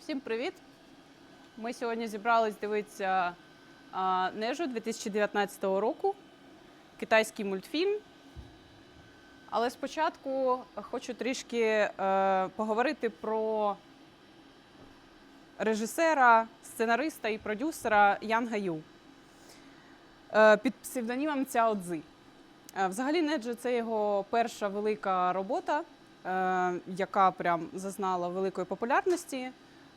Всім привіт! Ми сьогодні зібрались дивитися Нежу 2019 року, китайський мультфільм. Але спочатку хочу трішки е, поговорити про режисера, сценариста і продюсера Янга Ю е, під псевдонімом Цяо Цзи. Е, Взагалі, Неджо це його перша велика робота, яка прям зазнала великої популярності.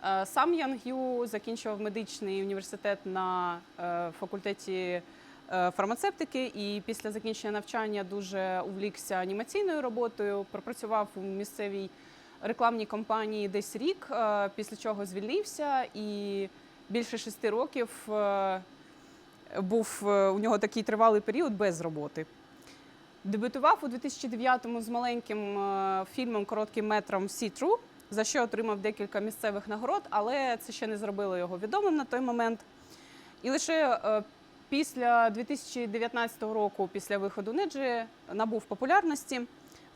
Е, Сам Ян Гю закінчував медичний університет на е, факультеті е, фармацевтики і після закінчення навчання дуже увлікся анімаційною роботою. Пропрацював у місцевій рекламній компанії десь рік, е, після чого звільнився і більше шести років е, був е, у нього такий тривалий період без роботи. Дебютував у 2009-му з маленьким е, фільмом коротким метром «See True», за що отримав декілька місцевих нагород, але це ще не зробило його відомим на той момент. І лише е, після 2019 року, після виходу Неджі, набув популярності,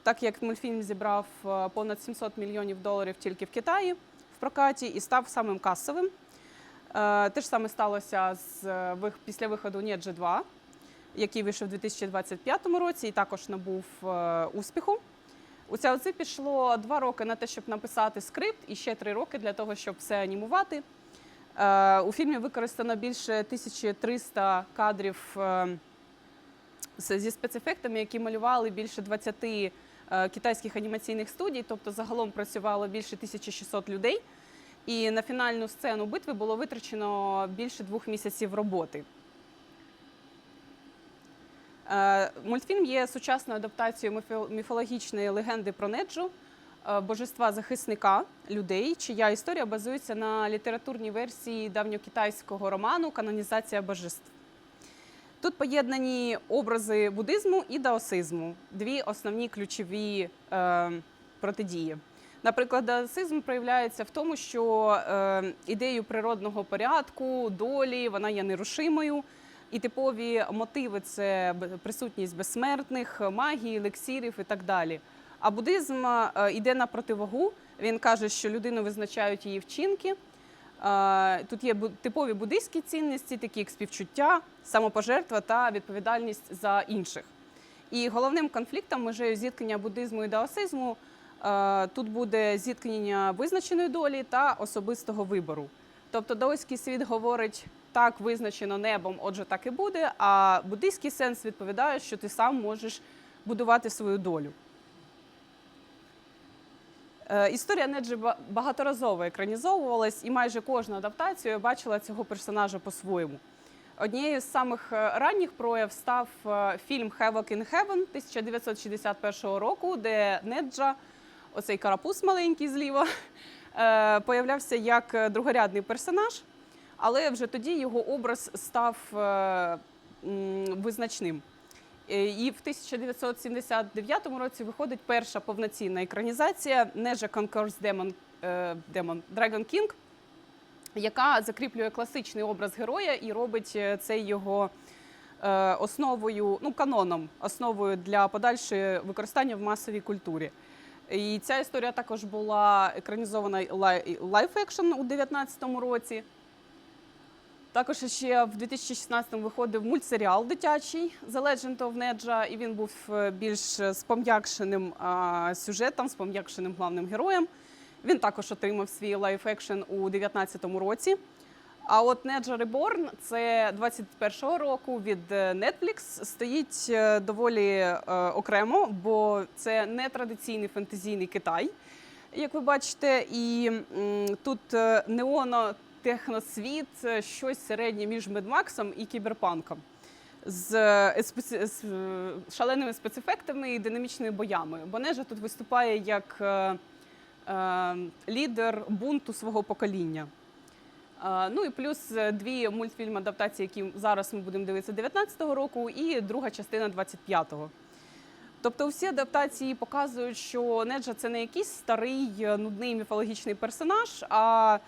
так як мультфільм зібрав е, понад 700 мільйонів доларів тільки в Китаї в прокаті і став самим касовим. Те ж саме сталося з після виходу Неджі 2 який вийшов у 2025 році і також набув е, успіху. У Цяоци пішло два роки на те, щоб написати скрипт, і ще три роки для того, щоб все анімувати. Е, У фільмі використано більше 1300 кадрів е, зі спецефектами, які малювали більше 20 е, китайських анімаційних студій, тобто загалом працювало більше 1600 людей. І на фінальну сцену битви було витрачено більше двох місяців роботи. Е, Мультфільм є сучасною адаптацією міфологічної легенди про Неджу, е, божества захисника людей, чия історія базується на літературній версії давньокитайського роману Канонізація божеств. Тут поєднані образи буддизму і даосизму, дві основні ключові е, протидії. Наприклад, даосизм проявляється в тому, що е, ідею природного порядку, долі, вона є нерушимою. І типові мотиви це присутність безсмертних, магії, елексірів і так далі. А буддизм е, йде на противагу. Він каже, що людину визначають її вчинки. Е, Тут є типові буддийські цінності, такі як співчуття, самопожертва та відповідальність за інших. І головним конфліктом межею зіткнення буддизму і даосизму е, тут буде зіткнення визначеної долі та особистого вибору. Тобто даоський світ говорить так визначено небом, отже, так і буде. А буддийський сенс відповідає, що ти сам можеш будувати свою долю. Е, Історія Неджі ба- багаторазово екранізовувалась, і майже кожну адаптацію бачила цього персонажа по-своєму. Однією з самих е, ранніх прояв став е, фільм Havoc in Heaven 1961 року, де Неджа, оцей карапуз маленький зліва, появлявся як другорядний персонаж, але вже тоді його образ став е, визначним. Е, І в 1979 році виходить перша повноцінна екранізація Demon, е, Demon Dragon King, яка закріплює класичний образ героя і робить е, це його основою, ну каноном, основою для подальшої використання в масовій культурі. І ця історія також була екранізована лайф екшн у 2019 році. Також ще в 2016-му виходив мультсеріал дитячий The Legend of Nedja, і він був е, більш з пом'якшеним а, сюжетом, з пом'якшеним главним героєм. Він також отримав свій лайф екшн у 2019 році. А от Nedja Reborn – це 21-го року від е, Netflix, стоїть е, доволі е, окремо, бо це не традиційний фентезійний Китай, як ви бачите. І тут е, неоно техносвіт, е, щось середнє між Медмаксом і кіберпанком. З, е, е, шаленими спецефектами і динамічними боями. Бо Нежа тут виступає як лідер бунту свого покоління. Ну і плюс дві мультфільм адаптації, які зараз ми будемо дивитися 19-го року, і друга частина 25-го. Тобто всі адаптації показують, що Неджа це не якийсь старий нудний міфологічний персонаж, а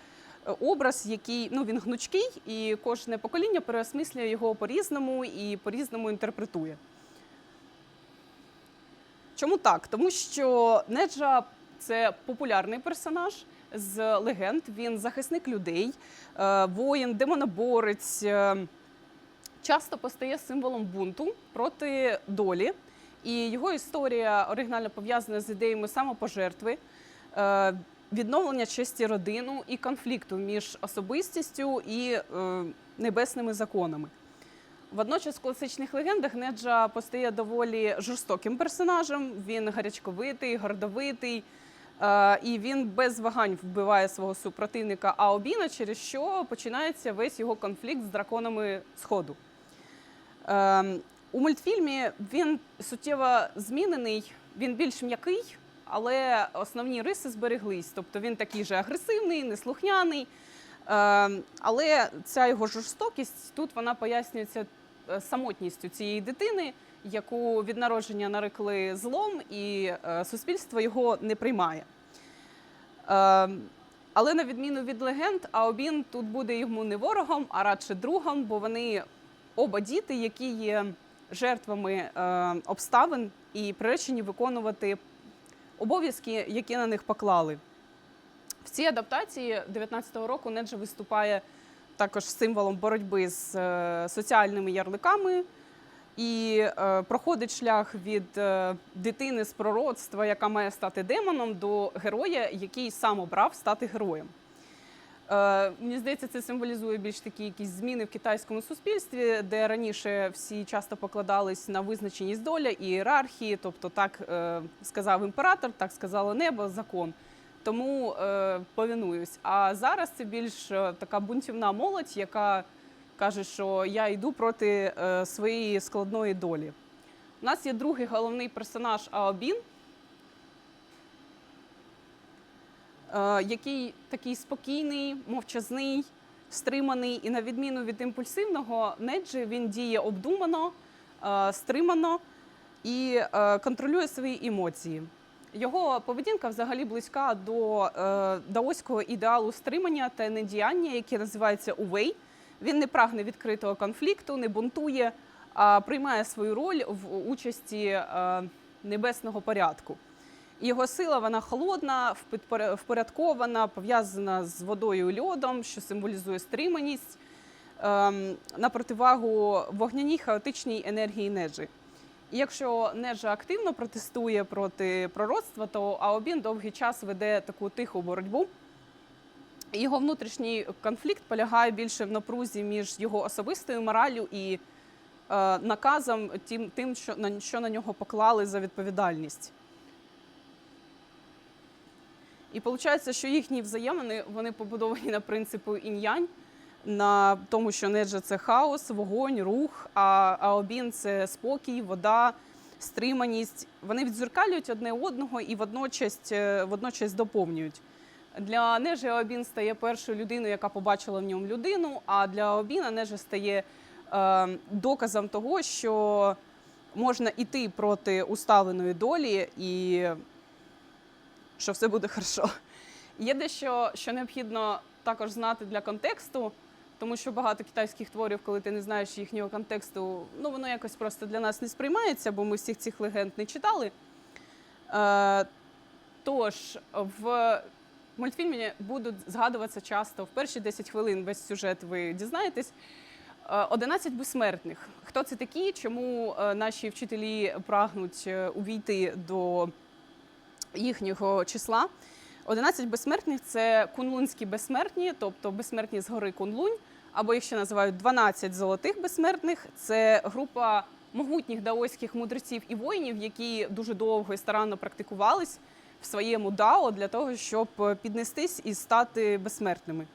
образ, який ну він гнучкий, і кожне покоління переосмислює його по-різному і по-різному інтерпретує. Чому так? Тому що Неджа це популярний персонаж, з легенд. Він захисник людей, е, воїн, демоноборець. е, Часто постає символом бунту проти долі, і його історія оригінально пов'язана з ідеями самопожертви, е, відновлення честі родину і конфлікту між особистістю і е, небесними законами. Водночас в класичних легендах Неджа постає доволі жорстоким персонажем. Він гарячковитий, гордовитий, е, і він без вагань вбиває свого супротивника Аобіна, через що починається весь його конфлікт з драконами Сходу. Ем, у мультфільмі він суттєво змінений, він більш м'який, але основні риси збереглись. Тобто він такий же агресивний, неслухняний. Ем, але ця його жорстокість тут вона пояснюється е, самотністю цієї дитини, яку від народження нарекли злом, і е, суспільство його не приймає. Але на відміну від легенд, Аобін тут буде йому не ворогом, а радше другом, бо вони оба діти, які є жертвами е, обставин і приречені виконувати обов'язки, які на них поклали. В цій адаптації 19-го року Неджа виступає також символом боротьби з е, соціальними ярликами і е, проходить шлях від е, дитини з пророцтва, яка має стати демоном, до героя, який сам обрав стати героєм. Е, Мені здається, це символізує більш такі якісь зміни в китайському суспільстві, де раніше всі часто покладались на визначеність доля і ієрархії, тобто так е, сказав імператор, так сказало небо, закон. Тому е, повинуюсь. А зараз це більш така бунтівна молодь, яка каже, що я йду проти своєї складної долі. У нас є другий головний персонаж Аобін, е, який такий спокійний, мовчазний, стриманий, і на відміну від імпульсивного Неджі, він діє обдумано, е, стримано і е, контролює свої емоції. Його поведінка взагалі близька до е, даоського ідеалу стримання та недіяння, яке називається увей. Він не прагне відкритого конфлікту, не бунтує, а приймає свою роль в участі е, небесного порядку. Його сила вона холодна, впорядкована, пов'язана з водою і льодом, що символізує стриманість ем, на противагу вогняній хаотичній енергії неджі. І якщо Неджа активно протестує проти пророцтва, то Аобін довгий час веде таку тиху боротьбу. Його внутрішній конфлікт полягає більше в напрузі між його особистою мораллю і е, наказом, тим, тим що на нього поклали за відповідальність. І виходить, що їхні взаємини вони побудовані на принципу інь-янь, на тому, що неджа це хаос, вогонь, рух, а аобін це спокій, вода, стриманість. Вони відзеркалюють одне одного і водночас, е, водночас доповнюють. Для Нежі Аобін стає першою людиною, яка побачила в ньому людину, а для Аобіна Нежа стає е, доказом того, що можна йти проти усталеної долі і що все буде хорошо. Є дещо, що необхідно також знати для контексту, тому що багато китайських творів, коли ти не знаєш їхнього контексту, ну воно якось просто для нас не сприймається, бо ми всіх цих легенд не читали. Е, тож, в мультфільмі будуть згадуватися часто в перші 10 хвилин весь сюжет ви дізнаєтесь. Е, 11 безсмертних. Хто це такі? Чому е, наші вчителі прагнуть е, увійти до їхнього числа? 11 безсмертних це кунлунські безсмертні, тобто безсмертні з гори Кунлунь, або їх ще називають 12 золотих безсмертних. Це група могутніх даоських мудреців і воїнів, які дуже довго і старанно практикувались в своєму дао для того, щоб піднестись і стати безсмертними.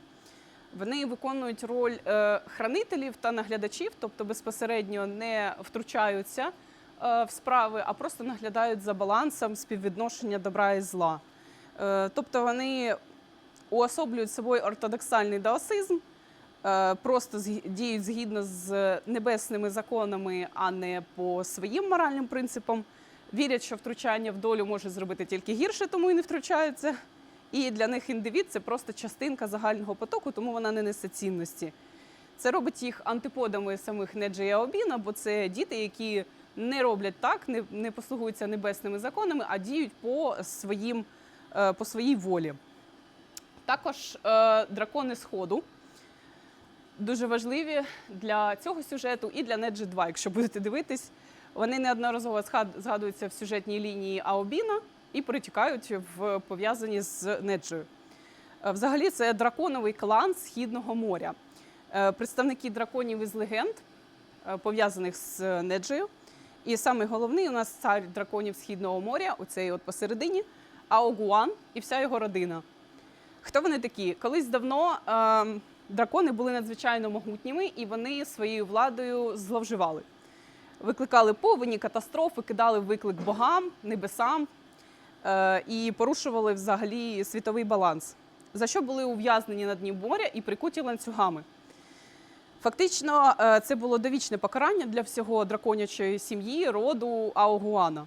Вони виконують роль е, хранителів та наглядачів, тобто безпосередньо не втручаються в справи, а просто наглядають за балансом співвідношення добра і зла. Е, тобто вони уособлюють собою ортодоксальний даосизм, е, просто діють згідно з небесними законами, а не по своїм моральним принципам. Вірять, що втручання в долю може зробити тільки гірше, тому і не втручаються. І для них індивід це просто частинка загального потоку, тому вона не несе цінності. Це робить їх антиподами самих Неджа і Аобіна, бо це діти, які не роблять так, не, не послугуються небесними законами, а діють по, своїм, е, по своїй волі. Також е, дракони Сходу дуже важливі для цього сюжету і для Неджі 2, якщо будете дивитись. Вони неодноразово згадуються в сюжетній лінії Аобіна і перетікають в пов'язані з Неджею. Е, Взагалі, це драконовий клан Східного моря. Е, Представники драконів із легенд, пов'язаних з Неджею. І саме головний у нас цар драконів Східного моря, оцей от посередині, Аогуан і вся його родина. Хто вони такі? Колись давно е, дракони були надзвичайно могутніми, і вони своєю владою зловживали. Викликали повені, катастрофи, кидали виклик богам, небесам е, і порушували взагалі світовий баланс, за що були ув'язнені на дні моря і прикуті ланцюгами. Фактично, е, це було довічне покарання для всього драконячої сім'ї, роду Аогуана.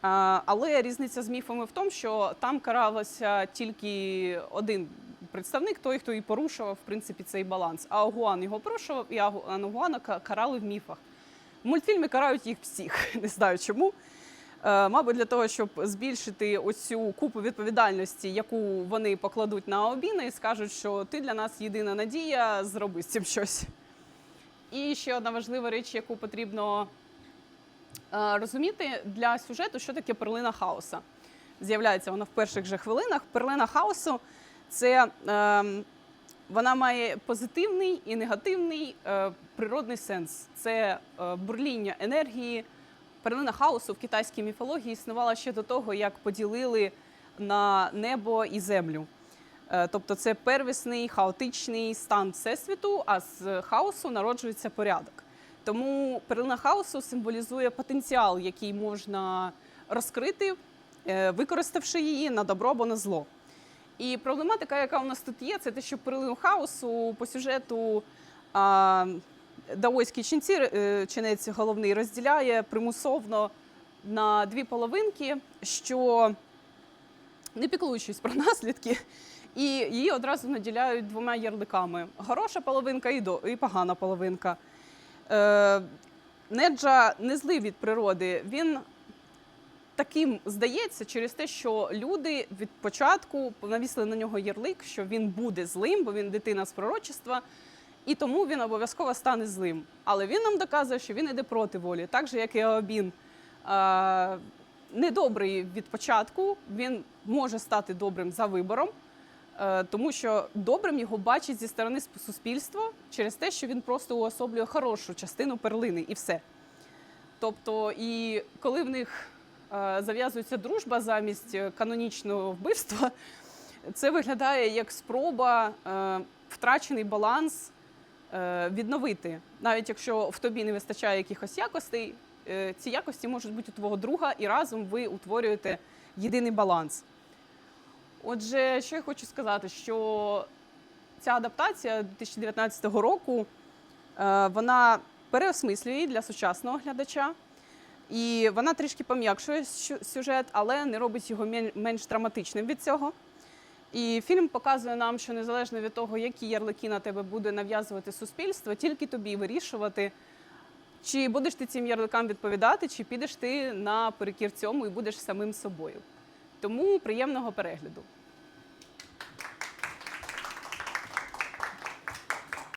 Але різниця з міфами в тому, що там каралося тільки один представник, той, хто і порушував в принципі цей баланс. А Агуан його порушував, і Агуана карали в міфах. В мультфільмі карають їх всіх, не знаю чому. Е, Мабуть, для того, щоб збільшити оцю купу відповідальності, яку вони покладуть на Обіна, і скажуть, що ти для нас єдина надія, зроби з цим щось. І ще одна важлива річ, яку потрібно е, розуміти для сюжету, що таке перлина хаоса. З'являється вона в перших же хвилинах. Перлина хаосу це е, вона має позитивний і негативний е, природний сенс. Це бурління енергії. Перлина хаосу в китайській міфології існувала ще до того, як поділили на небо і землю. Е, Тобто це первісний хаотичний стан всесвіту, а з хаосу народжується порядок. Тому перлина хаосу символізує потенціал, який можна розкрити, е, використавши її на добро або на зло. І проблематика, яка у нас тут є, це те, що перлину хаосу по сюжету а, даойський ченці, е, ченець головний розділяє примусовно на дві половинки, що не піклуючись про наслідки, і її одразу наділяють двома ярликами: хороша половинка і, до, і погана половинка. Е, Неджа не злий від природи. Він таким здається через те, що люди від початку навісли на нього ярлик, що він буде злим, бо він дитина з пророчества, і тому він обов'язково стане злим. Але він нам доказує, що він іде проти волі, так же, як і Аобін. Недобрий від початку, він може стати добрим за вибором, е, тому що добрим його бачить зі сторони суспільства через те, що він просто уособлює хорошу частину перлини і все. Тобто, і коли в них е, зав'язується дружба замість е, канонічного вбивства, це виглядає як спроба втрачений баланс відновити. Навіть якщо в тобі не вистачає якихось якостей, е, ці якості можуть бути у твого друга, і разом ви утворюєте єдиний баланс. Отже, що я хочу сказати, що ця адаптація 2019 року е, вона переосмислює для сучасного глядача. І вона трішки пом'якшує сюжет, але не робить його менш драматичним від цього. І фільм показує нам, що незалежно від того, які ярлики на тебе буде нав'язувати суспільство, тільки тобі вирішувати, чи будеш ти цим ярликам відповідати, чи підеш ти на перекір цьому і будеш самим собою. Тому приємного перегляду.